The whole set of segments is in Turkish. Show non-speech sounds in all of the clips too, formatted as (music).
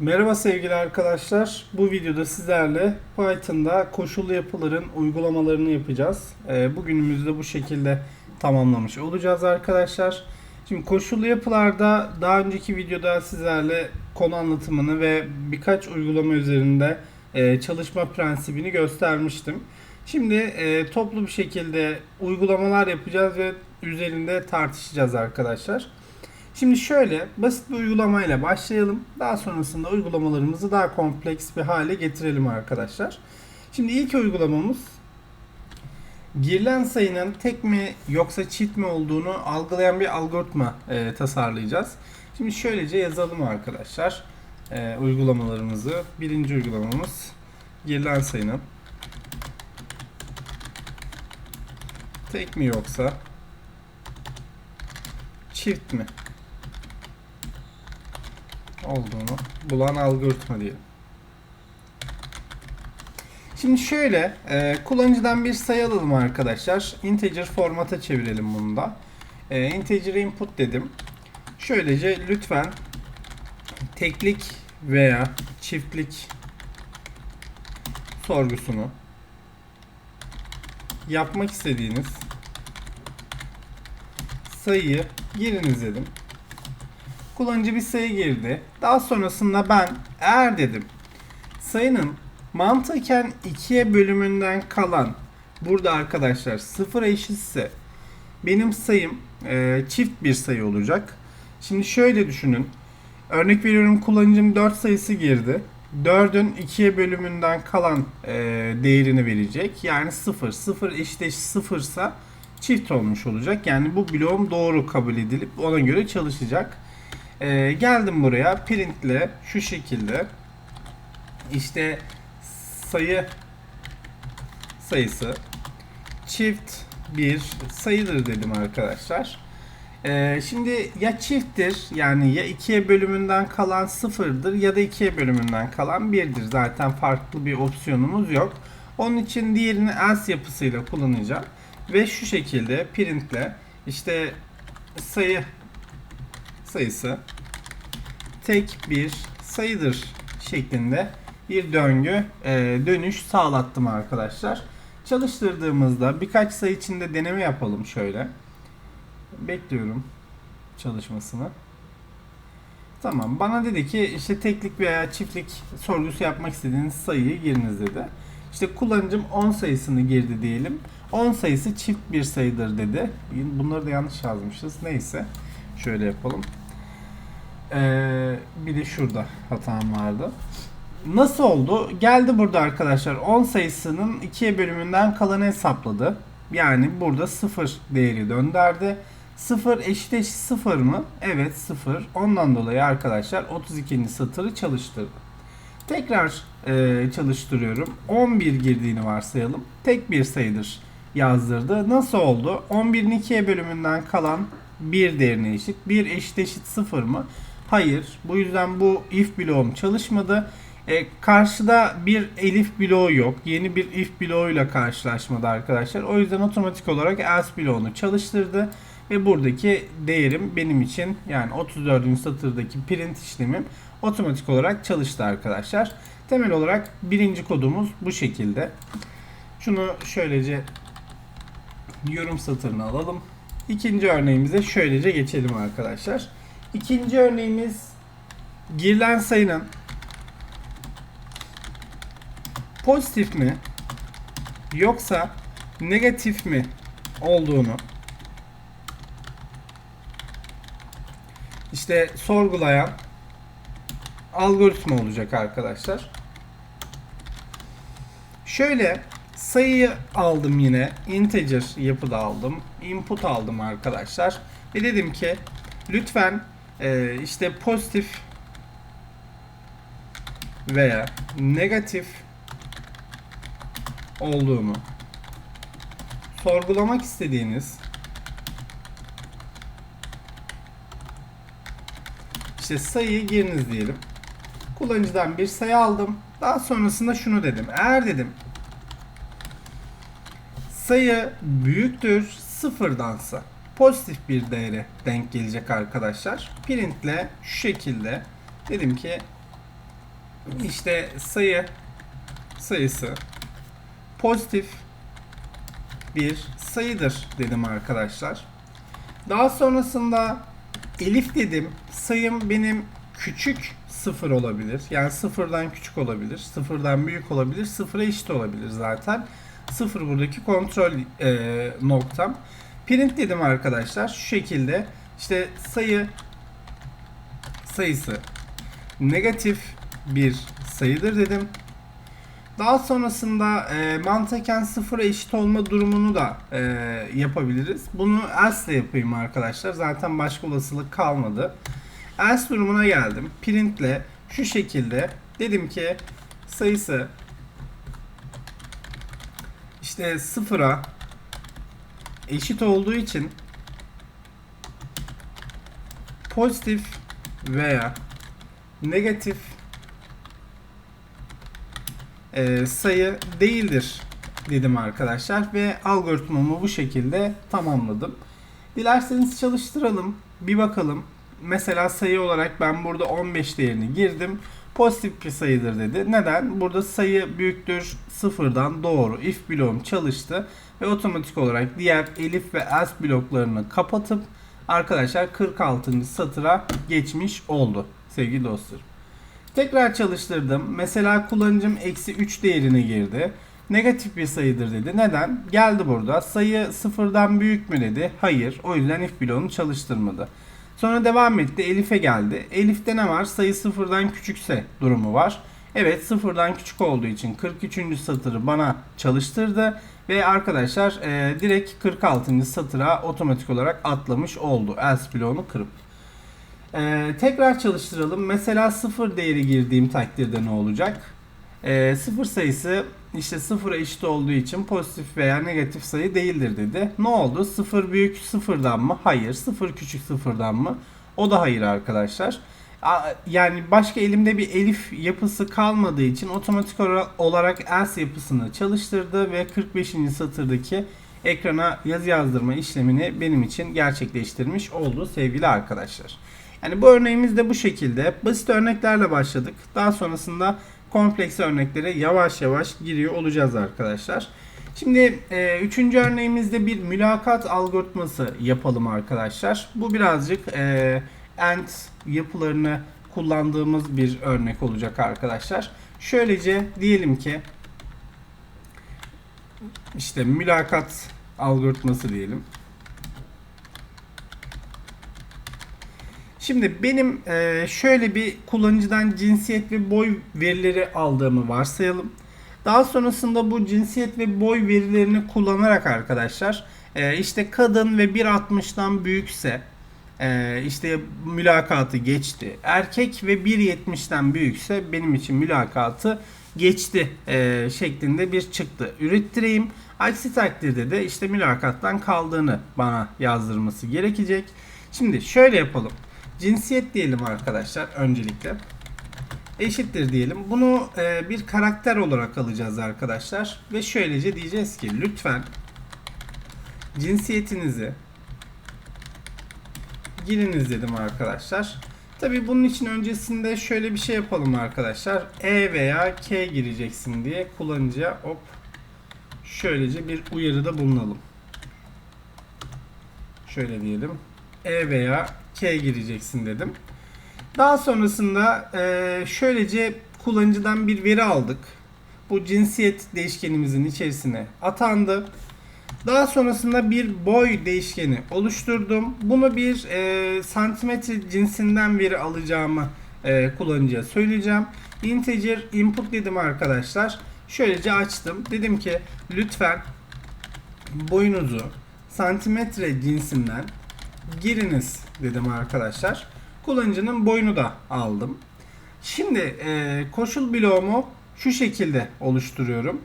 Merhaba sevgili arkadaşlar. Bu videoda sizlerle Python'da koşullu yapıların uygulamalarını yapacağız. Ee, Bugünümüzde bu şekilde tamamlamış olacağız arkadaşlar. Şimdi koşullu yapılarda daha önceki videoda sizlerle konu anlatımını ve birkaç uygulama üzerinde e, çalışma prensibini göstermiştim. Şimdi e, toplu bir şekilde uygulamalar yapacağız ve üzerinde tartışacağız arkadaşlar. Şimdi şöyle basit bir uygulamayla başlayalım. Daha sonrasında uygulamalarımızı daha kompleks bir hale getirelim arkadaşlar. Şimdi ilk uygulamamız girilen sayının tek mi yoksa çift mi olduğunu algılayan bir algoritma e, tasarlayacağız. Şimdi şöylece yazalım arkadaşlar e, uygulamalarımızı. Birinci uygulamamız girilen sayının tek mi yoksa çift mi olduğunu bulan algoritma diyelim. Şimdi şöyle e, kullanıcıdan bir sayı alalım arkadaşlar. Integer formata çevirelim bunu da. E, integer input dedim. Şöylece lütfen teklik veya çiftlik sorgusunu yapmak istediğiniz sayıyı giriniz dedim. Kullanıcı bir sayı girdi. Daha sonrasında ben eğer dedim sayının mantıken ikiye bölümünden kalan burada arkadaşlar sıfır eşitse benim sayım e, çift bir sayı olacak. Şimdi şöyle düşünün. Örnek veriyorum kullanıcım 4 sayısı girdi. 4'ün 2'ye bölümünden kalan e, değerini verecek. Yani 0. 0 eşit eşit 0 ise çift olmuş olacak. Yani bu bloğum doğru kabul edilip ona göre çalışacak. E, geldim buraya printle şu şekilde işte sayı sayısı çift bir sayıdır dedim arkadaşlar. Ee, şimdi ya çifttir yani ya ikiye bölümünden kalan sıfırdır ya da ikiye bölümünden kalan birdir. Zaten farklı bir opsiyonumuz yok. Onun için diğerini else yapısıyla kullanacağım. Ve şu şekilde printle işte sayı sayısı tek bir sayıdır şeklinde bir döngü e, dönüş sağlattım arkadaşlar. Çalıştırdığımızda birkaç sayı içinde deneme yapalım şöyle. Bekliyorum çalışmasını. Tamam bana dedi ki işte teklik veya çiftlik sorgusu yapmak istediğiniz sayıyı giriniz dedi. İşte kullanıcım 10 sayısını girdi diyelim. 10 sayısı çift bir sayıdır dedi. Bunları da yanlış yazmışız. Neyse. Şöyle yapalım. Ee, bir de şurada hatam vardı. Nasıl oldu? Geldi burada arkadaşlar 10 sayısının 2'ye bölümünden kalanı hesapladı. Yani burada 0 değeri döndürdü. 0 eşit eşit 0 mı? Evet 0. Ondan dolayı arkadaşlar 32. satırı çalıştırdım. Tekrar e, çalıştırıyorum. 11 girdiğini varsayalım. Tek bir sayıdır yazdırdı. Nasıl oldu? 11'in 2'ye bölümünden kalan 1 değerine eşit. 1 eşit eşit 0 mı? Hayır. Bu yüzden bu if bloğum çalışmadı. E, karşıda bir elif bloğu yok. Yeni bir if bloğuyla karşılaşmadı arkadaşlar. O yüzden otomatik olarak else bloğunu çalıştırdı. Ve buradaki değerim benim için yani 34. satırdaki print işlemim otomatik olarak çalıştı arkadaşlar. Temel olarak birinci kodumuz bu şekilde. Şunu şöylece yorum satırını alalım. İkinci örneğimize şöylece geçelim arkadaşlar. İkinci örneğimiz girilen sayının pozitif mi yoksa negatif mi olduğunu işte sorgulayan algoritma olacak arkadaşlar. Şöyle sayıyı aldım yine. Integer yapıda aldım. Input aldım arkadaşlar. Ve dedim ki lütfen e, işte pozitif veya negatif olduğunu sorgulamak istediğiniz işte sayıyı giriniz diyelim. Kullanıcıdan bir sayı aldım. Daha sonrasında şunu dedim. Eğer dedim sayı büyüktür sıfırdansa pozitif bir değere denk gelecek arkadaşlar. Printle şu şekilde dedim ki işte sayı sayısı pozitif bir sayıdır dedim arkadaşlar. Daha sonrasında elif dedim. Sayım benim küçük sıfır olabilir. Yani sıfırdan küçük olabilir. Sıfırdan büyük olabilir. Sıfıra eşit olabilir zaten. Sıfır buradaki kontrol e, noktam. Print dedim arkadaşlar. Şu şekilde işte sayı sayısı negatif bir sayıdır dedim. Daha sonrasında e, mantıken sıfıra eşit olma durumunu da e, yapabiliriz. Bunu else yapayım arkadaşlar. Zaten başka olasılık kalmadı. Else durumuna geldim. Print ile şu şekilde dedim ki sayısı işte sıfıra eşit olduğu için pozitif veya negatif e, sayı değildir dedim arkadaşlar ve algoritmamı bu şekilde tamamladım. Dilerseniz çalıştıralım, bir bakalım. Mesela sayı olarak ben burada 15 değerini girdim. Pozitif bir sayıdır dedi. Neden? Burada sayı büyüktür sıfırdan doğru. If bloğum çalıştı ve otomatik olarak diğer elif ve else bloklarını kapatıp arkadaşlar 46. satıra geçmiş oldu sevgili dostlarım. Tekrar çalıştırdım. Mesela kullanıcım eksi 3 değerini girdi. Negatif bir sayıdır dedi. Neden? Geldi burada. Sayı sıfırdan büyük mü dedi. Hayır. O yüzden if bloğunu çalıştırmadı. Sonra devam etti. Elif'e geldi. Elif'te ne var? Sayı sıfırdan küçükse durumu var. Evet sıfırdan küçük olduğu için 43. satırı bana çalıştırdı. Ve arkadaşlar e, direkt 46. satıra otomatik olarak atlamış oldu. Else bloğunu kırıp. Ee, tekrar çalıştıralım. Mesela sıfır değeri girdiğim takdirde ne olacak? Ee, sıfır sayısı işte sıfıra eşit olduğu için pozitif veya negatif sayı değildir dedi. Ne oldu? Sıfır büyük sıfırdan mı? Hayır. Sıfır küçük sıfırdan mı? O da hayır arkadaşlar. Yani başka elimde bir elif yapısı kalmadığı için otomatik olarak else yapısını çalıştırdı ve 45. satırdaki ekrana yazı yazdırma işlemini benim için gerçekleştirmiş oldu sevgili arkadaşlar. Yani bu örneğimiz de bu şekilde. Basit örneklerle başladık. Daha sonrasında kompleks örneklere yavaş yavaş giriyor olacağız arkadaşlar. Şimdi e, üçüncü örneğimizde bir mülakat algoritması yapalım arkadaşlar. Bu birazcık e, AND yapılarını kullandığımız bir örnek olacak arkadaşlar. Şöylece diyelim ki işte mülakat algoritması diyelim. Şimdi benim e, şöyle bir kullanıcıdan cinsiyet ve boy verileri aldığımı varsayalım. Daha sonrasında bu cinsiyet ve boy verilerini kullanarak arkadaşlar e, işte kadın ve 1.60'dan büyükse e, işte mülakatı geçti. Erkek ve 1.70'den büyükse benim için mülakatı geçti şeklinde bir çıktı ürettireyim. Aksi takdirde de işte mülakattan kaldığını bana yazdırması gerekecek. Şimdi şöyle yapalım. Cinsiyet diyelim arkadaşlar öncelikle. Eşittir diyelim. Bunu e, bir karakter olarak alacağız arkadaşlar. Ve şöylece diyeceğiz ki lütfen cinsiyetinizi giriniz dedim arkadaşlar. Tabi bunun için öncesinde şöyle bir şey yapalım arkadaşlar. E veya K gireceksin diye kullanıcıya hop şöylece bir uyarıda bulunalım. Şöyle diyelim. E veya K gireceksin dedim. Daha sonrasında e, şöylece kullanıcıdan bir veri aldık. Bu cinsiyet değişkenimizin içerisine atandı. Daha sonrasında bir boy değişkeni oluşturdum. Bunu bir e, santimetre cinsinden veri alacağımı e, kullanıcıya söyleyeceğim. Integer input dedim arkadaşlar. Şöylece açtım. Dedim ki lütfen boyunuzu santimetre cinsinden giriniz dedim arkadaşlar. Kullanıcının boyunu da aldım. Şimdi e, koşul bloğumu şu şekilde oluşturuyorum.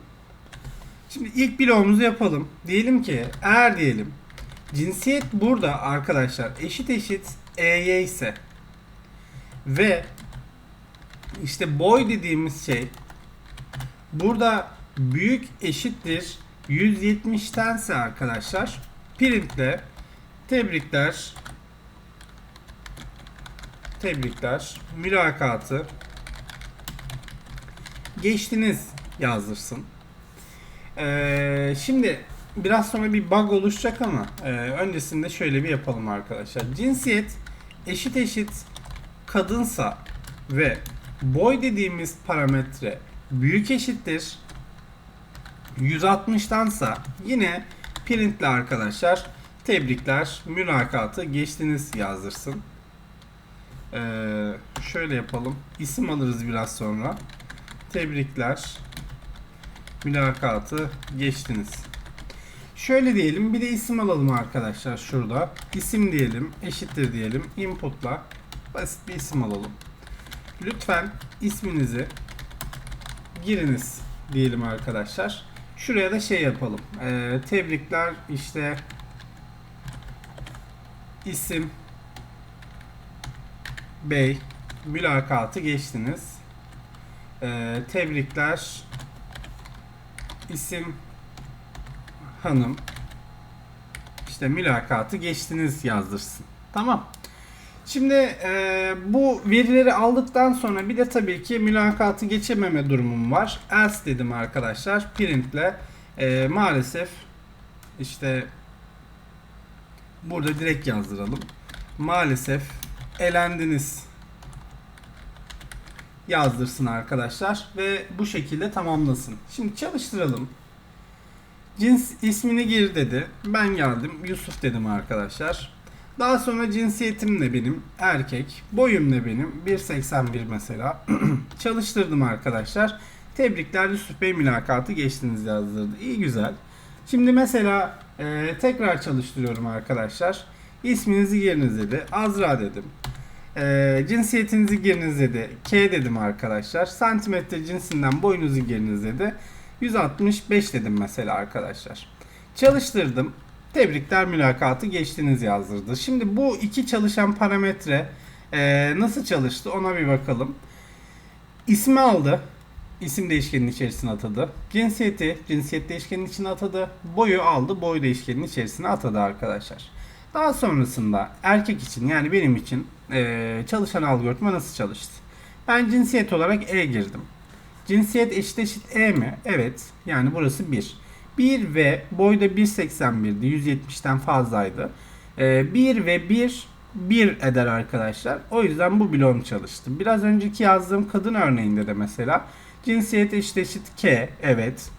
Şimdi ilk bloğumuzu yapalım. Diyelim ki eğer diyelim cinsiyet burada arkadaşlar eşit eşit EY ise ve işte boy dediğimiz şey burada büyük eşittir 170'tense arkadaşlar printle Tebrikler. Tebrikler. Mülakatı geçtiniz yazdırsın. Ee, şimdi biraz sonra bir bug oluşacak ama e, öncesinde şöyle bir yapalım arkadaşlar. Cinsiyet eşit eşit kadınsa ve boy dediğimiz parametre büyük eşittir 160'tansa yine printle arkadaşlar tebrikler mülakatı geçtiniz yazdırsın. Ee, şöyle yapalım. İsim alırız biraz sonra. Tebrikler mülakatı geçtiniz. Şöyle diyelim bir de isim alalım arkadaşlar şurada. İsim diyelim eşittir diyelim. Input'la basit bir isim alalım. Lütfen isminizi giriniz diyelim arkadaşlar. Şuraya da şey yapalım. Ee, tebrikler işte isim Bey mülakatı geçtiniz. Ee, tebrikler isim hanım işte mülakatı geçtiniz yazdırsın. Tamam. Şimdi e, bu verileri aldıktan sonra bir de tabii ki mülakatı geçememe durumum var. Else dedim arkadaşlar. Printle e, maalesef işte burada direkt yazdıralım. Maalesef elendiniz yazdırsın arkadaşlar ve bu şekilde tamamlasın. Şimdi çalıştıralım. Cins ismini gir dedi. Ben geldim. Yusuf dedim arkadaşlar. Daha sonra cinsiyetim ne benim? Erkek. Boyum ne benim? 1.81 mesela. (clears throat) Çalıştırdım arkadaşlar. Tebrikler Yusuf Bey mülakatı geçtiniz yazdırdı. İyi güzel. Şimdi mesela e, tekrar çalıştırıyorum arkadaşlar. İsminizi giriniz dedi. Azra dedim. E, cinsiyetinizi giriniz dedi. K dedim arkadaşlar. Santimetre cinsinden boyunuzu giriniz dedi. 165 dedim mesela arkadaşlar. Çalıştırdım. Tebrikler mülakatı geçtiniz yazdırdı. Şimdi bu iki çalışan parametre e, nasıl çalıştı ona bir bakalım. İsmi aldı. İsim değişkenin içerisine atadı. Cinsiyeti cinsiyet değişkenin içine atadı. Boyu aldı. Boy değişkenin içerisine atadı arkadaşlar. Daha sonrasında erkek için yani benim için e, çalışan algoritma nasıl çalıştı? Ben cinsiyet olarak E girdim. Cinsiyet eşit eşit E mi? Evet. Yani burası 1. 1 ve boyda 1.81'di. 170'ten fazlaydı. Ee, 1 ve 1 1 eder arkadaşlar. O yüzden bu bloğum çalıştı. Biraz önceki yazdığım kadın örneğinde de mesela cinsiyet eşit eşit K. Evet.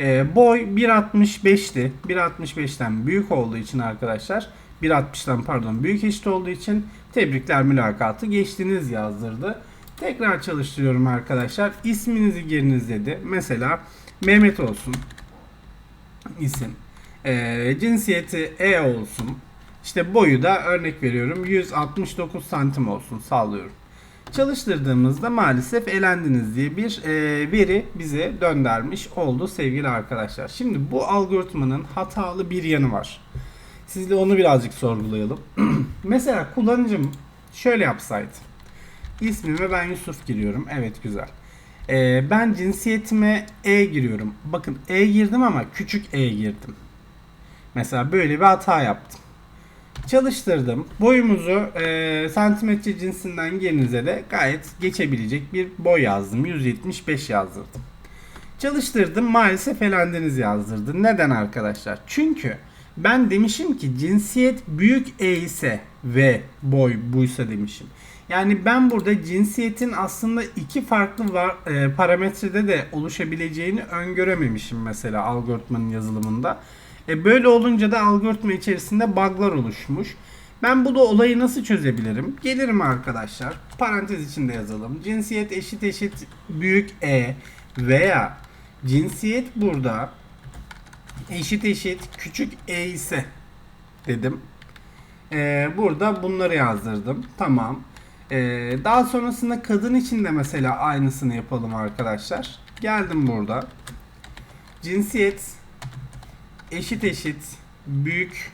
Ee, boy 1.65'ti. 1.65'ten büyük olduğu için arkadaşlar 1.60'dan pardon büyük eşit olduğu için tebrikler mülakatı geçtiniz yazdırdı. Tekrar çalıştırıyorum arkadaşlar. İsminizi giriniz dedi. Mesela Mehmet olsun. isim. Ee, cinsiyeti E olsun. İşte boyu da örnek veriyorum 169 santim olsun sağlıyorum. Çalıştırdığımızda maalesef elendiniz diye bir e, veri bize döndürmüş oldu sevgili arkadaşlar. Şimdi bu algoritmanın hatalı bir yanı var. Sizle onu birazcık sorgulayalım. (clears throat) Mesela kullanıcım şöyle yapsaydı. İsmime ben Yusuf giriyorum. Evet güzel. Ee, ben cinsiyetime E giriyorum. Bakın E girdim ama küçük E girdim. Mesela böyle bir hata yaptım. Çalıştırdım. Boyumuzu e, santimetre cinsinden girinize de gayet geçebilecek bir boy yazdım. 175 yazdırdım. Çalıştırdım maalesef elendiniz yazdırdı. Neden arkadaşlar? Çünkü ben demişim ki cinsiyet büyük E ise ve boy buysa demişim. Yani ben burada cinsiyetin aslında iki farklı var, e, parametrede de oluşabileceğini öngörememişim mesela algoritmanın yazılımında. E, böyle olunca da algoritma içerisinde bug'lar oluşmuş. Ben bu da olayı nasıl çözebilirim? Gelirim arkadaşlar. Parantez içinde yazalım. Cinsiyet eşit eşit büyük E veya cinsiyet burada eşit eşit küçük E ise dedim. Ee, burada bunları yazdırdım. Tamam. Ee, daha sonrasında kadın için de mesela aynısını yapalım arkadaşlar. Geldim burada. Cinsiyet eşit eşit büyük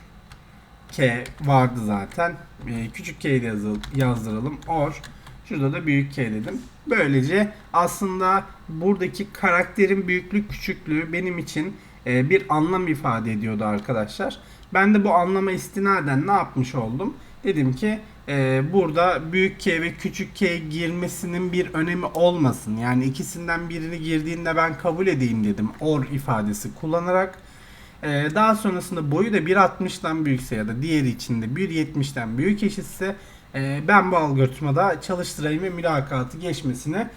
K vardı zaten. Ee, küçük K'yi de yazdıralım. Or Şurada da büyük K dedim. Böylece aslında buradaki karakterin büyüklük küçüklüğü benim için e, bir anlam ifade ediyordu arkadaşlar. Ben de bu anlama istinaden ne yapmış oldum? Dedim ki e, burada büyük K ve küçük K girmesinin bir önemi olmasın. Yani ikisinden birini girdiğinde ben kabul edeyim dedim or ifadesi kullanarak. E, daha sonrasında boyu da 1.60'dan büyükse ya da diğeri içinde 1.70'den büyük eşitse e, ben bu algoritmada çalıştırayım ve mülakatı geçmesine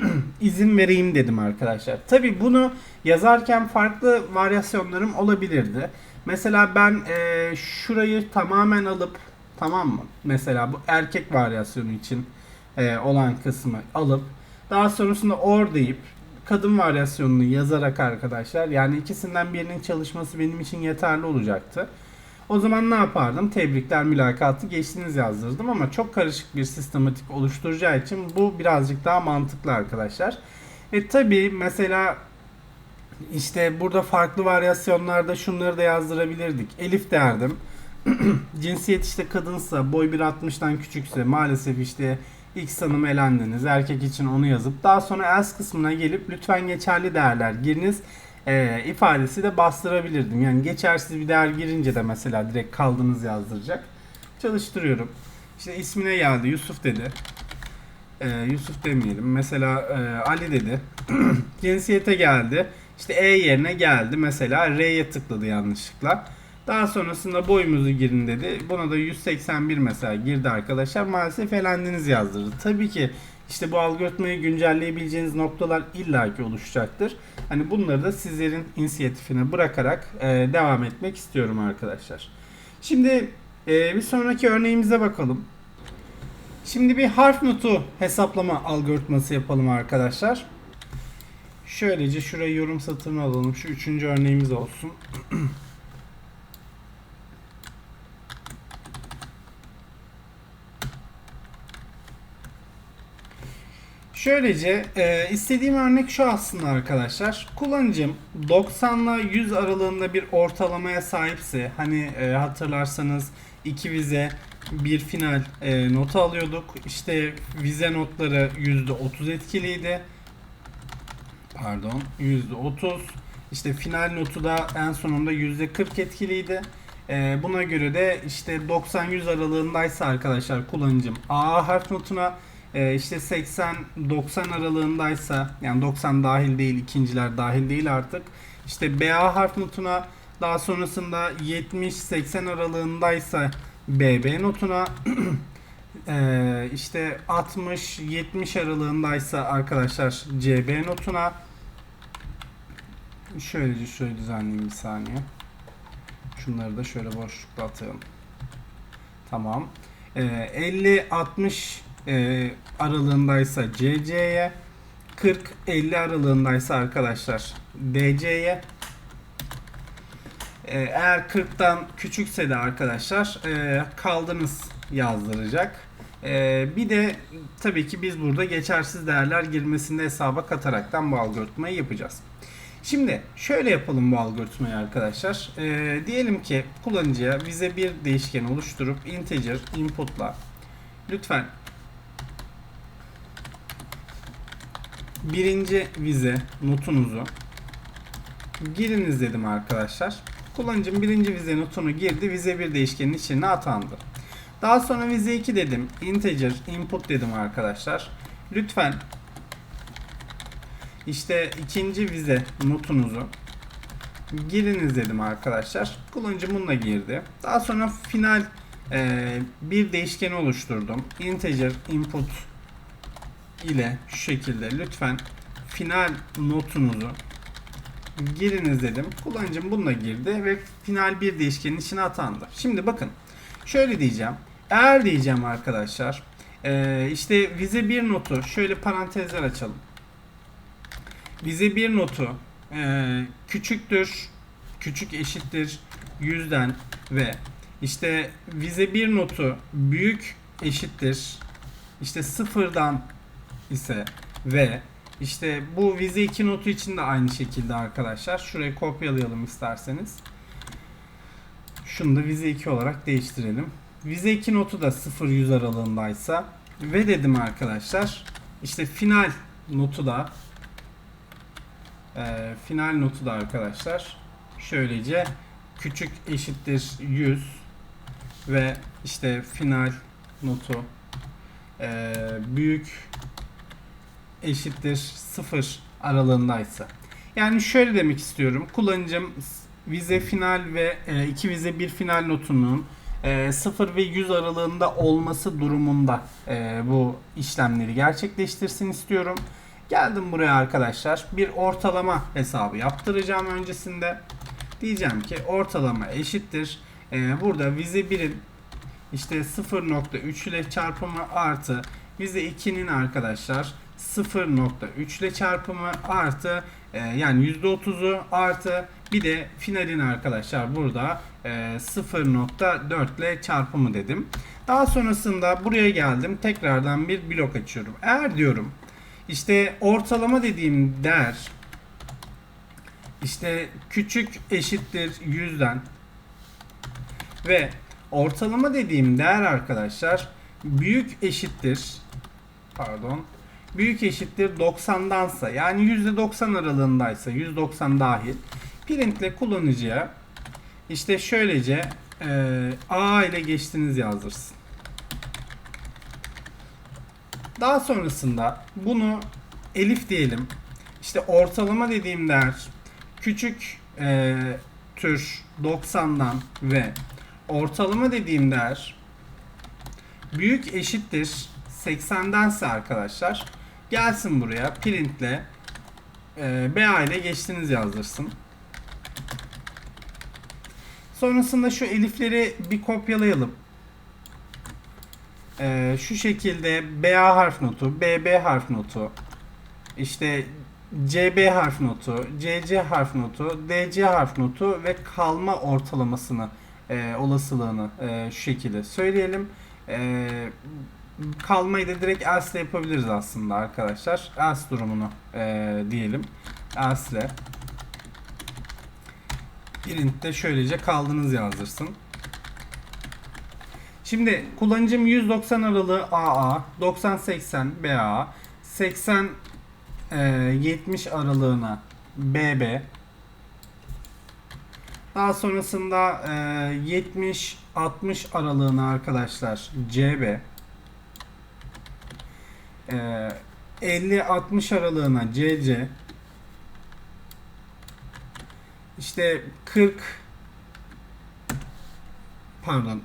(clears throat) izin vereyim dedim arkadaşlar. Tabi bunu yazarken farklı varyasyonlarım olabilirdi. Mesela ben e, şurayı tamamen alıp tamam mı? Mesela bu erkek varyasyonu için e, olan kısmı alıp daha sonrasında or deyip kadın varyasyonunu yazarak arkadaşlar yani ikisinden birinin çalışması benim için yeterli olacaktı. O zaman ne yapardım? Tebrikler mülakatı geçtiniz yazdırdım ama çok karışık bir sistematik oluşturacağı için bu birazcık daha mantıklı arkadaşlar. E tabi mesela işte burada farklı varyasyonlarda şunları da yazdırabilirdik. Elif derdim. (clears throat) Cinsiyet işte kadınsa, boy 1.60'dan küçükse maalesef işte X hanım elendiniz. Erkek için onu yazıp daha sonra else kısmına gelip lütfen geçerli değerler giriniz e, ifadesi de bastırabilirdim. Yani geçersiz bir değer girince de mesela direkt kaldınız yazdıracak. Çalıştırıyorum. İşte ismine geldi Yusuf dedi. E, Yusuf demeyelim. Mesela e, Ali dedi. (clears throat) Cinsiyete geldi. İşte E yerine geldi. Mesela R'ye tıkladı yanlışlıkla. Daha sonrasında boyumuzu girin dedi. Buna da 181 mesela girdi arkadaşlar. Maalesef elendiniz yazdırdı. Tabii ki işte bu algoritmayı güncelleyebileceğiniz noktalar illaki oluşacaktır. Hani bunları da sizlerin inisiyatifine bırakarak e, devam etmek istiyorum arkadaşlar. Şimdi e, bir sonraki örneğimize bakalım. Şimdi bir harf notu hesaplama algoritması yapalım arkadaşlar. Şöylece şuraya yorum satırını alalım. Şu üçüncü örneğimiz olsun. (clears throat) Şöylece e, istediğim örnek şu aslında arkadaşlar. Kullanıcım 90 ile 100 aralığında bir ortalamaya sahipse hani e, hatırlarsanız iki vize bir final e, notu alıyorduk. İşte vize notları %30 etkiliydi. Pardon %30. İşte final notu da en sonunda %40 etkiliydi. E, buna göre de işte 90-100 aralığındaysa arkadaşlar kullanıcım A harf notuna e, işte 80-90 aralığındaysa yani 90 dahil değil ikinciler dahil değil artık. İşte BA harf notuna daha sonrasında 70-80 aralığındaysa BB notuna (clears throat) e, işte 60-70 aralığındaysa arkadaşlar CB notuna şöylece şöyle düzenleyeyim bir saniye. Şunları da şöyle boşlukla atalım. Tamam. E, 50-60 e, aralığındaysa CC'ye 40-50 aralığındaysa arkadaşlar DC'ye e, eğer 40'tan küçükse de arkadaşlar e, kaldınız yazdıracak. E, bir de tabii ki biz burada geçersiz değerler girmesini hesaba kataraktan bu algoritmayı yapacağız. Şimdi şöyle yapalım bu algoritmayı arkadaşlar. E, diyelim ki kullanıcıya vize bir değişken oluşturup integer input'la lütfen birinci vize notunuzu giriniz dedim arkadaşlar. Kullanıcım birinci vize notunu girdi. Vize bir değişkenin içine atandı. Daha sonra vize 2 dedim. Integer input dedim arkadaşlar. Lütfen işte ikinci vize notunuzu giriniz dedim arkadaşlar. Kullanıcı bununla girdi. Daha sonra final e, bir değişkeni oluşturdum. Integer input ile şu şekilde lütfen final notunuzu giriniz dedim. Kullanıcım bununla girdi ve final bir değişkenin içine atandı. Şimdi bakın şöyle diyeceğim. Eğer diyeceğim arkadaşlar ee, işte vize bir notu şöyle parantezler açalım. Vize bir notu e, küçüktür küçük eşittir yüzden ve işte vize bir notu büyük eşittir işte sıfırdan ise ve işte bu vize 2 notu için de aynı şekilde arkadaşlar. Şurayı kopyalayalım isterseniz. Şunu da vize 2 olarak değiştirelim. Vize 2 notu da 0-100 aralığındaysa ve dedim arkadaşlar işte final notu da e, final notu da arkadaşlar şöylece küçük eşittir 100 ve işte final notu e, büyük eşittir 0 aralığındaysa. Yani şöyle demek istiyorum. Kullanıcım vize final ve e, iki vize bir final notunun e, 0 ve 100 aralığında olması durumunda e, bu işlemleri gerçekleştirsin istiyorum. Geldim buraya arkadaşlar. Bir ortalama hesabı yaptıracağım öncesinde. Diyeceğim ki ortalama eşittir. E, burada vize 1'in işte 0.3 ile çarpımı artı vize 2'nin arkadaşlar 0.3 ile çarpımı artı e, yani %30'u artı bir de finalin arkadaşlar burada e, 0.4 ile çarpımı dedim. Daha sonrasında buraya geldim. Tekrardan bir blok açıyorum. Eğer diyorum işte ortalama dediğim değer işte küçük eşittir 100'den ve ortalama dediğim değer arkadaşlar büyük eşittir pardon büyük eşittir 90'dansa yani %90 aralığındaysa 190 dahil printle kullanıcıya işte şöylece e, A ile geçtiniz yazdırsın. Daha sonrasında bunu elif diyelim. İşte ortalama dediğim değer küçük e, tür 90'dan ve ortalama dediğim değer büyük eşittir 80'dense arkadaşlar gelsin buraya printle e, BA ile geçtiniz yazdırsın. Sonrasında şu elifleri bir kopyalayalım. E, şu şekilde BA harf notu, BB harf notu, işte CB harf notu, CC harf notu, DC harf notu ve kalma ortalamasını e, olasılığını e, şu şekilde söyleyelim. E, kalmayı da direkt else yapabiliriz aslında arkadaşlar. Else durumunu e, diyelim. Else ile print'te şöylece kaldınız yazdırsın. Şimdi kullanıcım 190 aralığı AA, 90-80 BA, 80 70 aralığına BB, daha sonrasında 70-60 aralığına arkadaşlar CB, 50-60 aralığına CC, işte 40 pardon.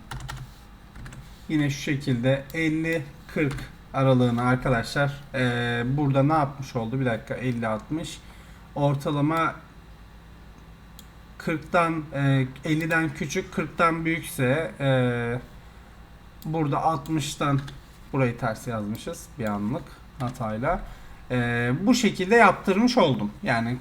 Yine şu şekilde 50 40 aralığını arkadaşlar. Ee, burada ne yapmış oldu? Bir dakika 50 60 ortalama 40'tan e, 50'den küçük 40'tan büyükse e, burada 60'tan burayı ters yazmışız bir anlık hatayla e, bu şekilde yaptırmış oldum yani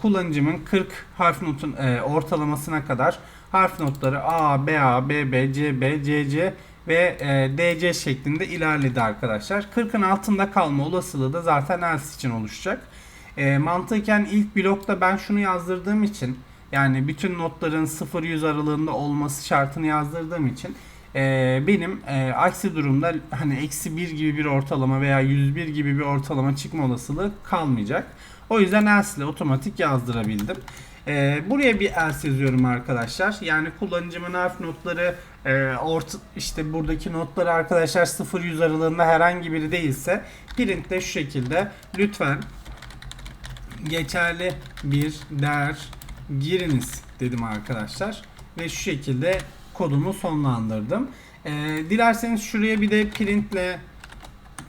kullanıcımın 40 harf notun e, ortalamasına kadar harf notları A, BA, BB, CB, CC ve e, DC şeklinde ilerledi arkadaşlar. 40'ın altında kalma olasılığı da zaten else için oluşacak. E, mantıken ilk blokta ben şunu yazdırdığım için yani bütün notların 0-100 aralığında olması şartını yazdırdığım için e, benim e, aksi durumda hani eksi 1 gibi bir ortalama veya 101 gibi bir ortalama çıkma olasılığı kalmayacak. O yüzden else otomatik yazdırabildim. Ee, buraya bir else yazıyorum arkadaşlar. Yani kullanıcımın harf notları e, orta, işte buradaki notları arkadaşlar 0-100 aralığında herhangi biri değilse printte şu şekilde lütfen geçerli bir değer giriniz dedim arkadaşlar. Ve şu şekilde kodumu sonlandırdım. Ee, dilerseniz şuraya bir de printle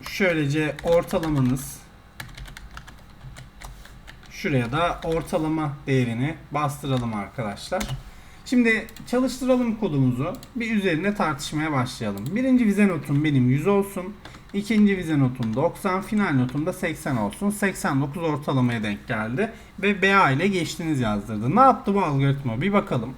şöylece ortalamanız Şuraya da ortalama değerini bastıralım arkadaşlar. Şimdi çalıştıralım kodumuzu. Bir üzerine tartışmaya başlayalım. Birinci vize notum benim 100 olsun. İkinci vize notum 90. Final notum da 80 olsun. 89 ortalamaya denk geldi. Ve BA ile geçtiniz yazdırdı. Ne yaptı bu algoritma? Bir bakalım.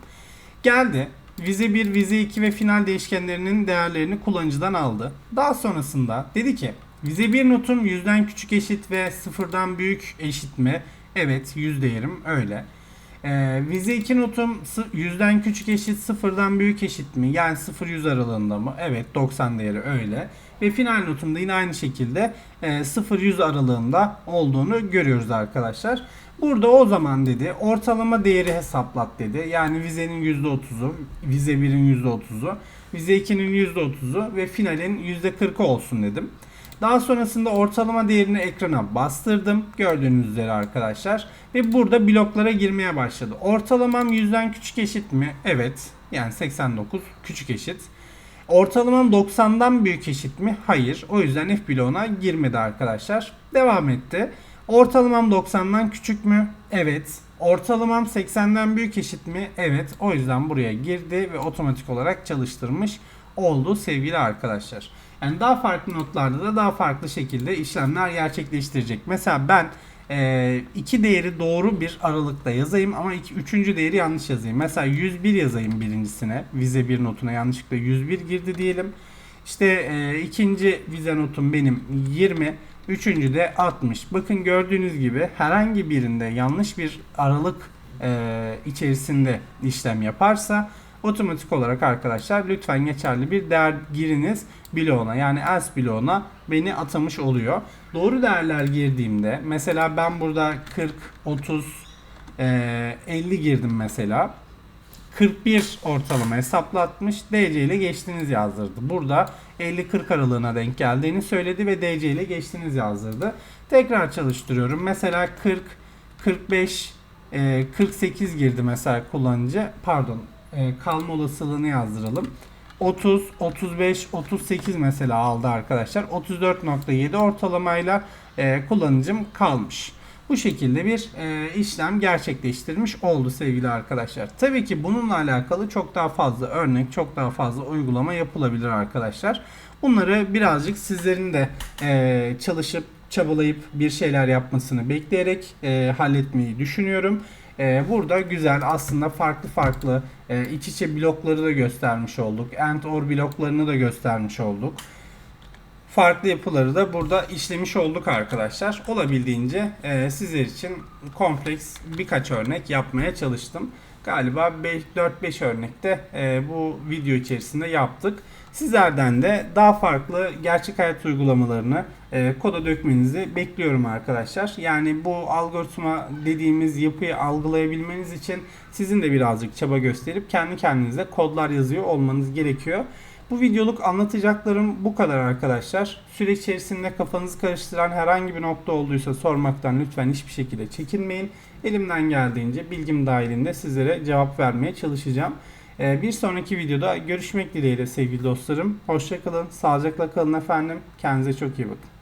Geldi. Vize 1, vize 2 ve final değişkenlerinin değerlerini kullanıcıdan aldı. Daha sonrasında dedi ki vize 1 notum 100'den küçük eşit ve 0'dan büyük eşit mi? Evet 100 değerim öyle. Ee, vize 2 notum 100'den küçük eşit 0'dan büyük eşit mi? Yani 0-100 aralığında mı? Evet 90 değeri öyle. Ve final notumda yine aynı şekilde e, 0-100 aralığında olduğunu görüyoruz arkadaşlar. Burada o zaman dedi ortalama değeri hesaplat dedi. Yani vizenin %30'u, vize 1'in %30'u. Vize 2'nin %30'u ve finalin %40'ı olsun dedim. Daha sonrasında ortalama değerini ekrana bastırdım. Gördüğünüz üzere arkadaşlar. Ve burada bloklara girmeye başladı. Ortalamam 100'den küçük eşit mi? Evet. Yani 89 küçük eşit. Ortalamam 90'dan büyük eşit mi? Hayır. O yüzden F bloğuna girmedi arkadaşlar. Devam etti. Ortalamam 90'dan küçük mü? Evet. Ortalamam 80'den büyük eşit mi? Evet. O yüzden buraya girdi ve otomatik olarak çalıştırmış oldu sevgili arkadaşlar. Yani daha farklı notlarda da daha farklı şekilde işlemler gerçekleştirecek. Mesela ben e, iki değeri doğru bir aralıkta yazayım ama iki, üçüncü değeri yanlış yazayım. Mesela 101 yazayım birincisine. Vize bir notuna yanlışlıkla 101 girdi diyelim. İşte e, ikinci vize notum benim 20. Üçüncü de 60. Bakın gördüğünüz gibi herhangi birinde yanlış bir aralık e, içerisinde işlem yaparsa otomatik olarak arkadaşlar lütfen geçerli bir değer giriniz bloğuna yani else bloğuna beni atamış oluyor. Doğru değerler girdiğimde mesela ben burada 40, 30, e, 50 girdim mesela. 41 ortalama hesaplatmış. DC ile geçtiniz yazdırdı. Burada 50-40 aralığına denk geldiğini söyledi ve DC ile geçtiniz yazdırdı. Tekrar çalıştırıyorum. Mesela 40, 45, e, 48 girdi mesela kullanıcı. Pardon e, kalma olasılığını yazdıralım. 30, 35, 38 mesela aldı arkadaşlar. 34.7 ortalamayla e, kullanıcım kalmış. Bu şekilde bir e, işlem gerçekleştirmiş oldu sevgili arkadaşlar. Tabii ki bununla alakalı çok daha fazla örnek, çok daha fazla uygulama yapılabilir arkadaşlar. Bunları birazcık sizlerin de e, çalışıp çabalayıp bir şeyler yapmasını bekleyerek e, halletmeyi düşünüyorum. E, burada güzel aslında farklı farklı e, iç içe blokları da göstermiş olduk. And or bloklarını da göstermiş olduk farklı yapıları da burada işlemiş olduk arkadaşlar. Olabildiğince e, sizler için kompleks birkaç örnek yapmaya çalıştım. Galiba 4-5 örnekte e, bu video içerisinde yaptık. Sizlerden de daha farklı gerçek hayat uygulamalarını e, koda dökmenizi bekliyorum arkadaşlar. Yani bu algoritma dediğimiz yapıyı algılayabilmeniz için sizin de birazcık çaba gösterip kendi kendinize kodlar yazıyor olmanız gerekiyor. Bu videoluk anlatacaklarım bu kadar arkadaşlar. Süreç içerisinde kafanızı karıştıran herhangi bir nokta olduysa sormaktan lütfen hiçbir şekilde çekinmeyin. Elimden geldiğince bilgim dahilinde sizlere cevap vermeye çalışacağım. Ee, bir sonraki videoda görüşmek dileğiyle sevgili dostlarım. Hoşçakalın, sağlıcakla kalın efendim. Kendinize çok iyi bakın.